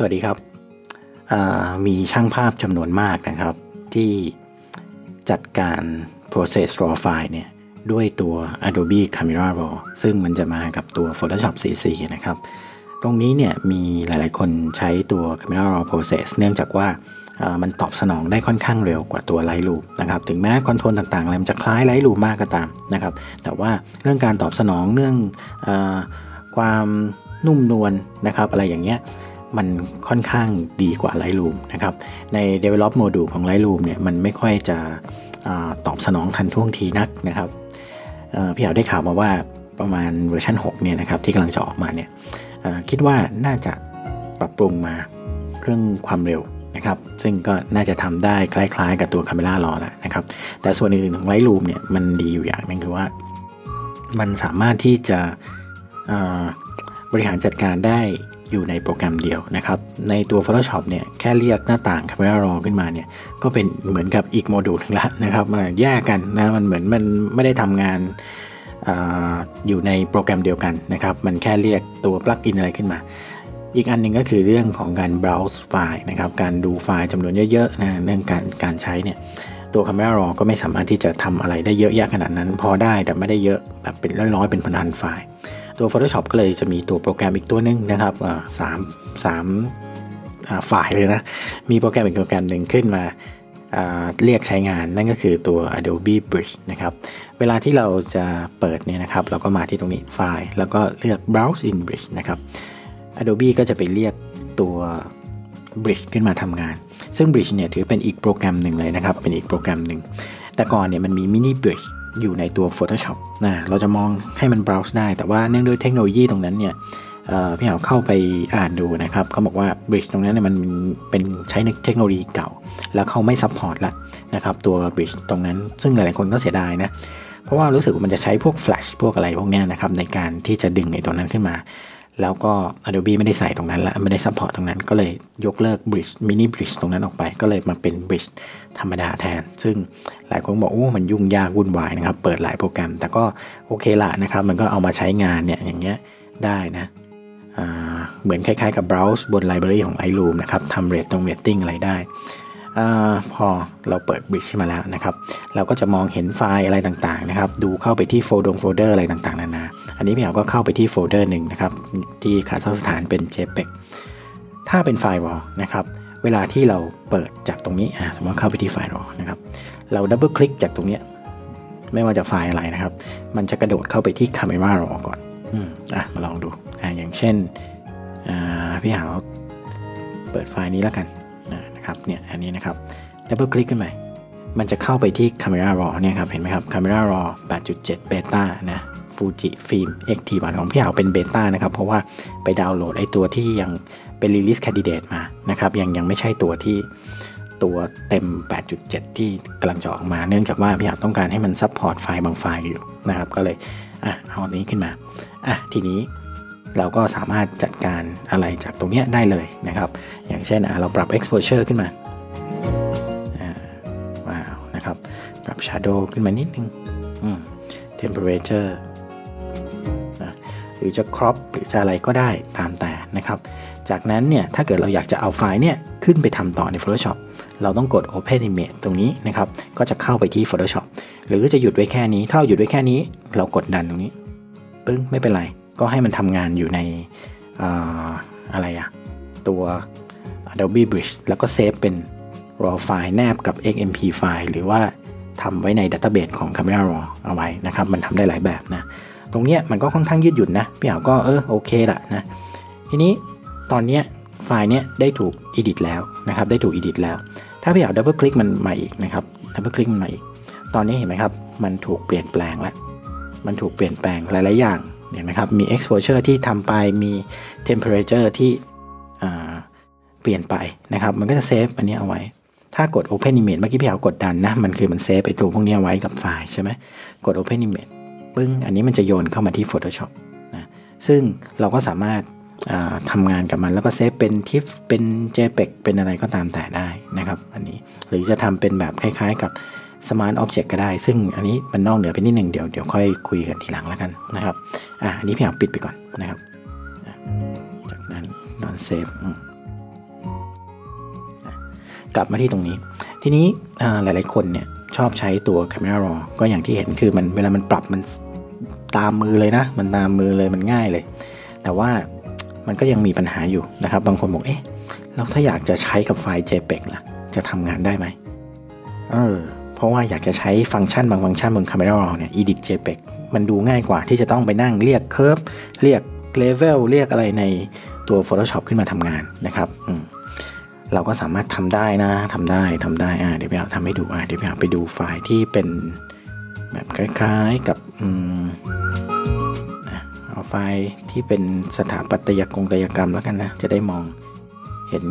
สวัสดีครับ มีช่างภาพจำนวนมากนะครับ ที่จัดการ process raw file เนี่ยด้วยตัว Adobe Camera Raw ซึ่งมันจะมากับตัว Photoshop CC นะครับ ตรงนี้เนี่ยมีหลายๆคนใช้ตัว Camera Raw process เนื่องจากว่ามันตอบสนองได้ค่อนข้างเร็วกว่าตัว Lightroom นะครับ ถึงแม้คอนโทรลต่างๆอะไรมันจะคล้าย Lightroom มากก็ตามนะครับ แต่ว่าเรื่องการตอบสนองเรื่องอความนุ่มนวลนะครับ อะไรอย่างเงี้ย มันค่อนข้างดีกว่า Lightroom นะครับ ใน Develop Module ของ Lightroom เนี่ยมันไม่ค่อยจะอตอบสนองทันท่วงทีนักนะครับพี่เอาได้ข่าวมาว่าประมาณเวอร์ชัน6เนี่ยนะครับที่กำลังจะออกมาเนี่ยคิดว่าน่าจะปรับปรุงมาเรื่องความเร็วนะครับ ซึ่งก็น่าจะทำได้คล้ายๆ กับตัว Camera Raw แล้วนะครับ แต่ส่วนอื่นๆของ Lightroom เนี่ยมันดีอยู่อย่างนึงคือว่า มันสามารถที่จะบริหารจัดการได้ อยู่ในโปรแกรมเดียวนะครับ ในตัว Photoshop เนี่ยแค่เรียกหน้าต่าง Camera Raw ขึ้นมาเนี่ยก็เป็นเหมือนกับอีกโมดูลนึงละนะครับมันแยกกันนะมันเหมือนมันไม่ได้ทำงานออยู่ในโปรแกรมเดียวกันนะครับ มันแค่เรียกตัวปลั๊กอินอะไรขึ้นมา อีกอันหนึ่งก็คือเรื่องของการ browse ไฟล์นะครับการดูไฟล์จำนวนเยอะๆนะเรื่องการการใช้เนี่ยตัว Camera Raw ก็ไม่สามารถที่จะทำอะไรได้เยอะแยะขนาดนั้น พอได้แต่ไม่ได้เยอะแบบเป็นร้อยๆเป็นพันๆไฟล์ ตัว Photoshop ก็เลยจะมีตัวโปรแกรมอีกตัวนึงนะครับสามสามฝ่ายเลยนะ มีโปรแกรมอีกโปรแกรมหนึ่งขึ้นมาเรียกใช้งานนั่นก็คือตัว Adobe Bridge นะครับ เวลาที่เราจะเปิดเนี่ยนะครับ เราก็มาที่ตรงนี้ไฟล์ แล้วก็เลือก Browse in Bridge นะครับ Adobe ก็จะไปเรียกตัว Bridge ขึ้นมาทำงาน ซึ่ง Bridge เนี่ยถือเป็นอีกโปรแกรมหนึ่งเลยนะครับ เป็นอีกโปรแกรมหนึ่ง แต่ก่อนเนี่ยมันมี Mini Bridge อยู่ในตัว Photoshop นะเราจะมองให้มัน browse ได้ แต่ว่าเนื่องด้วยเทคโนโลยีตรงนั้นเนี่ยพี่เหาเข้าไปอ่านดูนะครับเขาบอกว่า bridge ตรงนั้นเนี่ยมันเป็นใช้ในเทคโนโลยีเก่า แล้วเขาไม่ซัพพอร์ตละนะครับตัว bridge ตรงนั้นซึ่งหลายๆคนก็เสียดายนะ เพราะว่ารู้สึกว่ามันจะใช้พวก flash พวกอะไรพวกนี้นะครับในการที่จะดึงไอ้ตัวนั้นขึ้นมา แล้วก็ Adobe ไม่ได้ใส่ตรงนั้นละไม่ได้ซัพพอร์ตตรงนั้น ก็เลยยกเลิก Bridge Mini Bridge ตรงนั้นออกไป ก็เลยมาเป็น Bridge ธรรมดาแทน ซึ่งหลายคนบอกโอ้ มันยุ่งยากวุ่นวายนะครับ เปิดหลายโปรแกรม แต่ก็โอเคละนะครับ มันก็เอามาใช้งานเนี่ยอย่างเงี้ยได้นะเหมือนคล้ายๆกับ browse บน library ของ iRoom นะครับทำเรทตรง rating อะไรได้อพอเราเปิด Bridge มาแล้วนะครับ เราก็จะมองเห็นไฟล์อะไรต่างๆนะครับ ดูเข้าไปที่โฟลดงโฟลเดอร์อะไรต่างๆนานา อันนี้พี่เอาก็เข้าไปที่โฟลเดอร์หนึ่งนะครับที่ขาดสถานเป็น JPEG ถ้าเป็นไฟล์ RAW นะครับเวลาที่เราเปิดจากตรงนี้สมมติเข้าไปที่ไฟล์ RAW นะครับเราดับเบิลคลิกจากตรงนี้ไม่ว่าจะไฟล์อะไรนะครับ มันจะกระโดดเข้าไปที่ Camera RAW ก่อนอะมาลองดูออย่างเช่นพี่หาวเปิดไฟล์นี้แล้วกันนะครับเนี่ยอันนี้นะครับดับเบิลคลิกขึ้นไปมันจะเข้าไปที่ Camera Raw เนี่ยครับเห็นไหมครับ Camera Raw 8.7 Beta นะ ฟูจิฟิล์ม XT1 ของพี่เอาเป็นเบต้านะครับ เพราะว่าไปดาวน์โหลดไอ้ตัวที่ยังเป็น Release Candidate มานะครับ ยังยังไม่ใช่ตัวที่ตัวเต็ม 8.7 ที่กำลังจะออกมา เนื่องจากว่าพี่อยากต้องการให้มันซัพพอร์ตไฟล์บางไฟล์อยู่นะครับ ก็เลยอะเอาอันนี้ขึ้นมาอะทีนี้เราก็สามารถจัดการอะไรจากตรงนี้ได้เลยนะครับ อย่างเช่นเราปรับ exposure ขึ้นมาว้าวนะครับ ปรับ shadow ขึ้นมานิดนึง temperature หรือจะ crop หรือจะอะไรก็ได้ตามแต่นะครับ จากนั้นเนี่ยถ้าเกิดเราอยากจะเอาไฟล์เนี่ยขึ้นไปทำต่อใน Photoshop เราต้องกด Open Image ตรงนี้นะครับ ก็จะเข้าไปที่ Photoshop หรือจะหยุดไว้แค่นี้ ถ้าเราหยุดไว้แค่นี้ เรากดดันตรงนี้ปึ้งไม่เป็นไร ก็ให้มันทำงานอยู่ในอะไรอะตัว Adobe Bridge แล้วก็เซฟเป็น raw ไฟล์แนบกับ XMP ไฟล์หรือว่าทำไว้ในดัตเตอร์เบสของ Camera Raw เอาไว้นะครับ มันทำได้หลายแบบนะ ตรงนี้มันก็ค่อนข้างยืดหยุ่นนะพี่เอาก็เออโอเคละนะทีนี้ตอนนี้ไฟล์เนี้ยได้ถูก edit แล้วนะครับได้ถูก edit แล้ว ถ้าพี่เอาดับเบิลคลิกมันมาอีกนะครับดับเบิลคลิกมันมาอีก ตอนนี้เห็นไหมครับ มันถูกเปลี่ยนแปลงแล้วมันถูกเปลี่ยนแปลงหลาย ๆ อย่างเห็นไหมครับมี exposure ที่ทำไปมี temperature ที่เปลี่ยนไปนะครับ มันก็จะเซฟอันนี้เอาไว้ ถ้ากด open image เมื่อกี้พี่เอากดดันนะ มันคือมันเซฟไอตัวพวกนี้ไว้กับไฟล์ใช่ไหมกด open image ปึ้ง อันนี้มันจะโยนเข้ามาที่ Photoshop นะซึ่งเราก็สามารถทำงานกับมันแล้วก็เซฟเป็นทิฟเป็น JPEG เป็นอะไรก็ตามแต่ได้นะครับอันนี้หรือจะทำเป็นแบบคล้ายๆกับ Smart Object ก็ได้ ซึ่งอันนี้มันนอกเหนือไปนิดหนึ่งเดี๋ยวเดี๋ยวค่อยคุยกันทีหลังแล้วกันนะครับอะอันนี้พี่อยากปิดไปก่อนนะครับจากนั้นนอนเซฟกลับมาที่ตรงนี้ ทีนี้หลายๆคนเนี่ยชอบใช้ตัว Camera Raw ก็อย่างที่เห็นคือมันเวลามันปรับมัน ตามมือเลยนะ มันตามมือเลยมันง่ายเลย แต่ว่ามันก็ยังมีปัญหาอยู่นะครับ บางคนบอกเอ๊ะแล้วถ้าอยากจะใช้กับไฟล์ JPEG ล่ะ จะทำงานได้ไหมเออเพราะว่าอยากจะใช้ฟังก์ชันบางฟังก์ชันบน Camera Raw เนี่ย Edit JPEG มันดูง่ายกว่าที่จะต้องไปนั่งเรียก Curve เรียก Level เรียกอะไรในตัว Photoshop ขึ้นมาทำงานนะครับเราก็สามารถทำได้นะทำได้ทำได้อ่าเดี๋ยวพี่เอาทำให้ดูอ่าเดี๋ยวพี่เอาไปดูไฟล์ที่เป็น แบบคล้ายๆกับเอาไฟล์ที่เป็นสถาปัตยกรรมตยกรรมแล้วกันนะ จะได้มองเห็น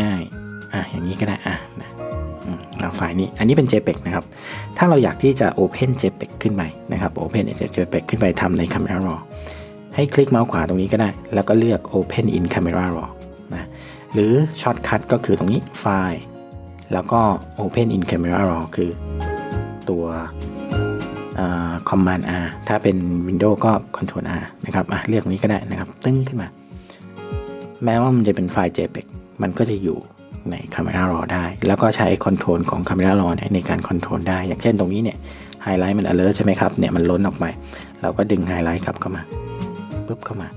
ง่ายๆอะอย่างนี้ก็ได้อะนะเอาไฟล์นี้ อันนี้เป็น JPEG นะครับ ถ้าเราอยากที่จะ Open JPEG ขึ้นไปนะครับ Open JPEG ขึ้นไปทำใน Camera Raw ให้คลิกเมาส์ขวาตรงนี้ก็ได้ แล้วก็เลือก Open in Camera Raw นะหรือช็อตคัทก็คือตรงนี้ไฟล์ แล้วก็ Open in Camera Raw คือตัว Command R ถ้าเป็น Windows ก็ Control R นะครับอะเรียกนี้ก็ได้นะครับ ตึ้งขึ้นมา แม้ว่ามันจะเป็นไฟล์ JPEG มันก็จะอยู่ใน Camera Raw ได้ แล้วก็ใช้คอนโทรลของ Camera Raw ในการคอนโทรลได้ อย่างเช่นตรงนี้เนี่ยไฮไลท์มัน alert ใช่ไหมครับเนี่ยมันล้นออกไปเราก็ดึงไฮไลท์กลับเข้ามาปุ๊บเข้ามา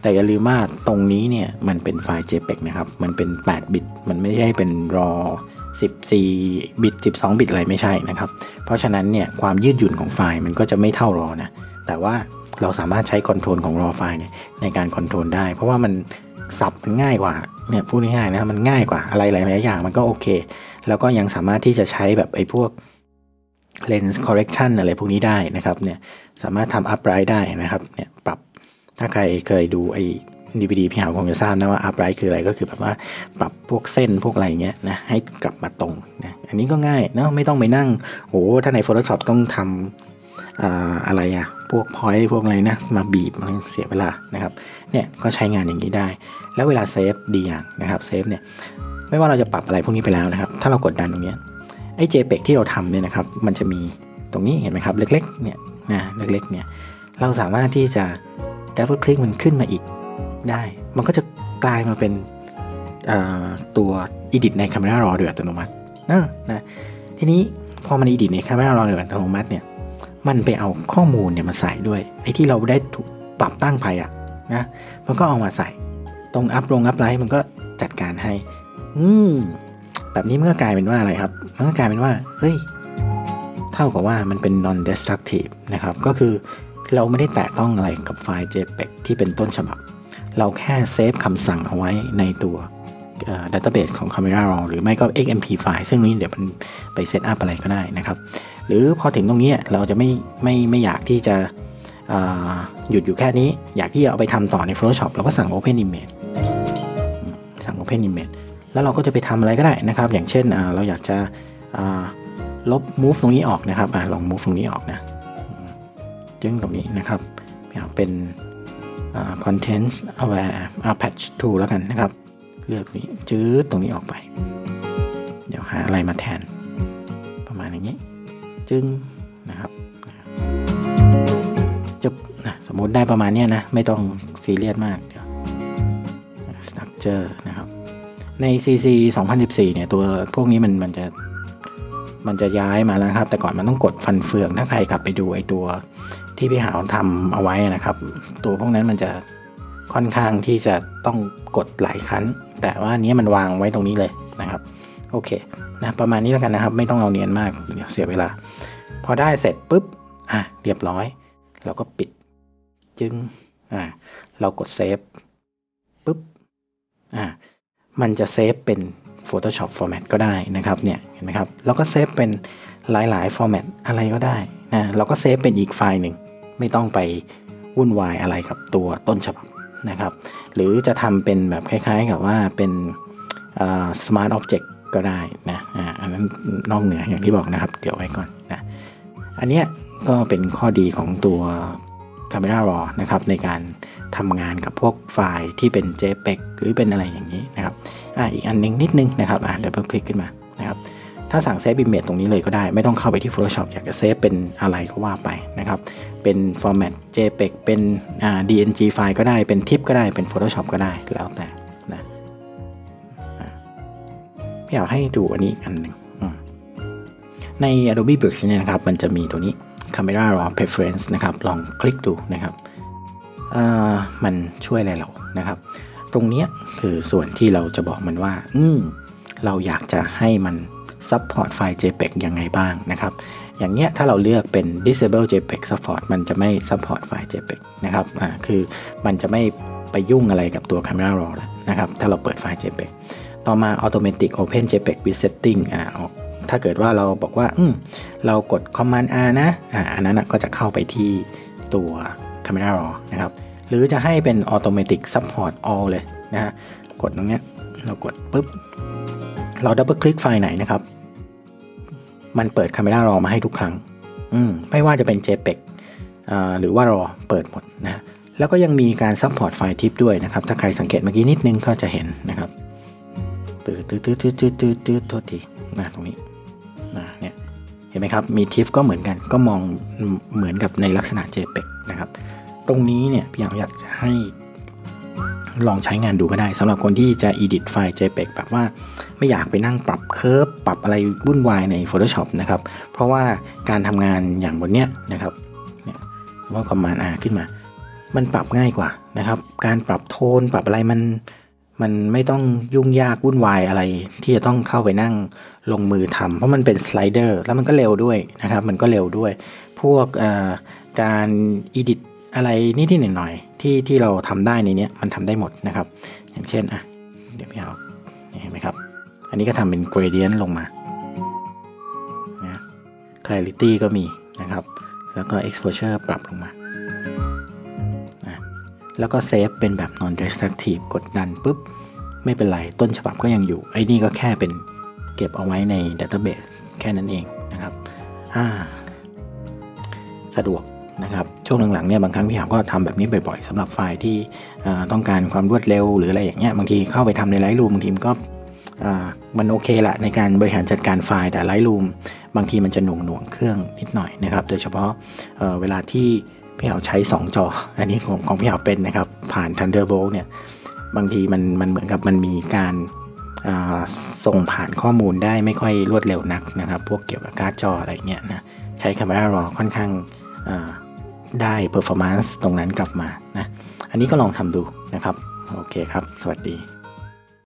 แต่อย่าลืมว่าตรงนี้เนี่ยมันเป็นไฟล์ JPEG นะครับ มันเป็น 8 บิต มันไม่ใช่เป็น RAW 14 บิต 12 บิตอะไรไม่ใช่นะครับ เพราะฉะนั้นเนี่ยความยืดหยุ่นของไฟล์มันก็จะไม่เท่า RAW นะ แต่ว่าเราสามารถใช้คอนโทรลของ RAW ไฟล์เนี่ยในการคอนโทรลได้ เพราะว่ามันสับมันง่ายกว่าเนี่ยพูดง่ายๆนะมันง่ายกว่าอะไรหลายๆอย่างมันก็โอเค แล้วก็ยังสามารถที่จะใช้แบบไอ้พวก lens correction อะไรพวกนี้ได้นะครับเนี่ยสามารถทำ upright ได้นะครับเนี่ยปรับถ้าใครเคยดูไอ้ ดีวีดีพี่หาวคงจะทราบนะว่าอัพไรท์คืออะไรก็คือแบบว่าปรับพวกเส้นพวกอะไรเงี้ยนะให้กลับมาตรงนะอันนี้ก็ง่ายเนาะไม่ต้องไปนั่งโอ้ถ้าใน Photoshop ต้องทำอะไรอะพวกพอยต์พวกอะไรนะมาบีบมันเสียเวลานะครับเนี่ยก็ใช้งานอย่างนี้ได้ แล้วเวลาเซฟดีอย่างนะครับเซฟเนี่ยไม่ว่าเราจะปรับอะไรพวกนี้ไปแล้วนะครับ ถ้าเรากดดันตรงนี้ไอ้ JPEG ที่เราทำเนี่ยนะครับมันจะมีตรงนี้เห็นไหมครับเล็กๆเนี่ยนะเล็กๆเนี่ยเราสามารถที่จะดับเบิลคลิกมันขึ้นมาอีก ได้ มันก็จะกลายมาเป็นตัว Edit ใน Camera Raw โดยอัตโนมัตินะนะทีนี้พอมัน Edit ใน Camera Raw โดยอัตโนมัติเนี่ยมันไปเอาข้อมูลเนี่ยมาใส่ด้วยไอ้ที่เราได้ถูกปรับตั้งไปอะนะมันก็เอามาใส่ ตรงอัพลงอัพไลท์มันก็จัดการให้ อืมแบบนี้มันก็กลายเป็นว่าอะไรครับมันก็กลายเป็นว่าเฮ้ยเท่ากับว่ามันเป็น non destructive นะครับ ก็คือเราไม่ได้แตะต้องอะไรกับไฟล์ JPEG ที่เป็นต้นฉบับ เราแค่เซฟคำสั่งเอาไว้ในตัวดัตเตอร์เบสของ Camera Raw หรือไม่ก็ XMP ไฟล์ซึ่งนี้เดี๋ยวมันไปเซตอัพอะไรก็ได้นะครับ หรือพอถึงตรงนี้เราจะไม่ไม่ไม่อยากที่จะหยุดอยู่แค่นี้ อยากที่จะเอาไปทำต่อใน Photoshop เราก็สั่ง Open Image สั่ง Open Image แล้วเราก็จะไปทำอะไรก็ได้นะครับ อย่างเช่นเราอยากจะลบ move ตรงนี้ออกนะครับอลอง move ตรงนี้ออกนะจึงตรงนี้นะครับเป็น content aware patch to แล้วกันนะครับ เลือกนี้จืดตรงนี้ออกไป เดี๋ยวหาอะไรมาแทน ประมาณอย่างนี้ จึงนะครับจบนะสมมติได้ประมาณนี้นะ ไม่ต้องซีเรียสมากเดี๋ยว structure นะครับ ใน CC 2014 เนี่ย ตัวพวกนี้มันมันจะมันจะย้ายมาแล้วครับ แต่ก่อนมันต้องกดฟันเฟือง ถ้าใครกลับไปดูไอตัว ที่พี่หาวทำเอาไว้นะครับ ตัวพวกนั้นมันจะค่อนข้างที่จะต้องกดหลายครั้ง แต่ว่านี้มันวางไว้ตรงนี้เลยนะครับ โอเคนะประมาณนี้แล้วกันนะครับ ไม่ต้องเอาเนียนมากเดี๋ยวเสียเวลา พอได้เสร็จปุ๊บอะเรียบร้อย เราก็ปิด จึงอะเรากดเซฟปุ๊บอะมันจะเซฟเป็น Photoshop Format ก็ได้นะครับเนี่ยเห็นไหมครับเราก็เซฟเป็นหลายๆ Format อะไรก็ได้นะเราก็เซฟเป็นอีกไฟล์หนึ่ง ไม่ต้องไปวุ่นวายอะไรกับตัวต้นฉบับนะครับ หรือจะทำเป็นแบบคล้ายๆกับว่าเป็น smart object ก็ได้นะอันนั้นนอกเหนืออย่างที่บอกนะครับ เดี๋ยวไว้ก่อนนะอันนี้ก็เป็นข้อดีของตัว Camera Raw นะครับในการทำงานกับพวกไฟล์ที่เป็น JPEG หรือเป็นอะไรอย่างนี้นะครับอ่าอีกอันนึงนิดนึงนะครับอ่าเดี๋ยวเพิ่มคลิกขึ้นมานะครับ ถ้าสั่งเซฟอิมเมจตรงนี้เลยก็ได้ ไม่ต้องเข้าไปที่ Photoshop อยากจะเซฟเป็นอะไรก็ว่าไปนะครับ เป็น format JPEG เป็น DNG ไฟล์ก็ได้ เป็นทิปก็ได้ เป็น Photoshop ก็ได้แล้วแต่นะพี่อยากให้ดูอันนี้อันหนึ่งใน Adobe Bridge เนี่ยนะครับ มันจะมีตัวนี้ Camera Raw Preference นะครับ ลองคลิกดูนะครับ มันช่วยอะไรเรานะครับ ตรงนี้คือส่วนที่เราจะบอกมันว่า อืม เราอยากจะให้มัน support ไฟล์ JPEG ยังไงบ้างนะครับ อย่างเนี้ยถ้าเราเลือกเป็น disable JPEG support มันจะไม่ support ไฟล์ JPEG นะครับอ่าคือมันจะไม่ไปยุ่งอะไรกับตัว Camera Raw แล้วนะครับ ถ้าเราเปิดไฟล์ JPEG ต่อมา automatic open JPEG with setting อ่าถ้าเกิดว่าเราบอกว่าอืมเรากด command R นะอ่าอันนั้นก็จะเข้าไปที่ตัว Camera Raw นะครับหรือจะให้เป็น automatic support all เลยนะฮะกดตรงเนี้ยเรากดปุ๊บ เราดับเบิลคลิกไฟล์ไหนนะครับ มันเปิด Camera Raw มาให้ทุกครั้ง อืมไม่ว่าจะเป็น JPEG อ่าหรือว่า RAW เปิดหมดนะแล้วก็ยังมีการซัพพอร์ตไฟล์ทิปด้วยนะครับ ถ้าใครสังเกตเมื่อกี้นิดนึงก็จะเห็นนะครับตืดตืดตืดตืดตืดตืดตืดโทษทีนะตรงนี้นะเนี่ยเห็นไหมครับ มีทิฟก็เหมือนกัน ก็มองเหมือนกับในลักษณะ JPEG นะครับ ตรงนี้เนี่ยพี่อยากจะให้ ลองใช้งานดูก็ได้สำหรับคนที่จะ edit ไฟล์ JPEG แบบว่าไม่อยากไปนั่งปรับเคิร์ฟปรับอะไรวุ่นวายใน Photoshop นะครับ เพราะว่าการทำงานอย่างบนเนี้ยนะครับเนี่ยว่าคอมมานด์ R ขึ้นมา มันปรับง่ายกว่านะครับ การปรับโทนปรับอะไรมันมันไม่ต้องยุ่งยากวุ่นวายอะไร ที่จะต้องเข้าไปนั่งลงมือทำเพราะมันเป็นสไลเดอร์แล้วมันก็เร็วด้วยนะครับ มันก็เร็วด้วย พวกการอีดิต อะไรนิดๆหน่อยๆที่ที่เราทำได้ในนี้มันทำได้หมดนะครับ อย่างเช่นอะเดี๋ยวพี่เอาเห็นไหมครับ อันนี้ก็ทำเป็นเกรเดียนลงมานะ clarity ก็มีนะครับ แล้วก็ exposure ปรับลงมา แล้วก็เซฟเป็นแบบ non destructive กดดันปุ๊บ ไม่เป็นไร ต้นฉบับก็ยังอยู่ ไอ้นี่ก็แค่เป็นเก็บเอาไว้ใน database แค่นั้นเองนะครับ สะดวก นะครับช่วงหลังๆเนี่ยบางครั้งพี่หาก็ทำแบบนี้บ่อยๆสำหรับไฟล์ที่ต้องการความรวดเร็วหรืออะไรอย่างเงี้ยบางทีเข้าไปทำในไลท์รูมบางทีมก็มันโอเคแหละในการบริหารจัดการไฟล์แต่ไลท์รูมบางทีมันจะหน่วงหน่วงเครื่องนิดหน่อยนะครับ โดยเฉพาะเเวลาที่พี่เอาใช้ 2 จอ อันนี้ของของพี่เอาเป็นนะครับ ผ่าน Thunderbolt เนี่ยบางทีมันมันเหมือนกับมันมีการส่งผ่านข้อมูลได้ไม่ค่อยรวดเร็วนักนะครับ พวกเกี่ยวกับการ์ดจออะไรเงี้ยนะใช้ Camera Raw ค่อนข้าง ได้ performance ตรงนั้นกลับมานะ อันนี้ก็ลองทำดูนะครับ โอเคครับ สวัสดี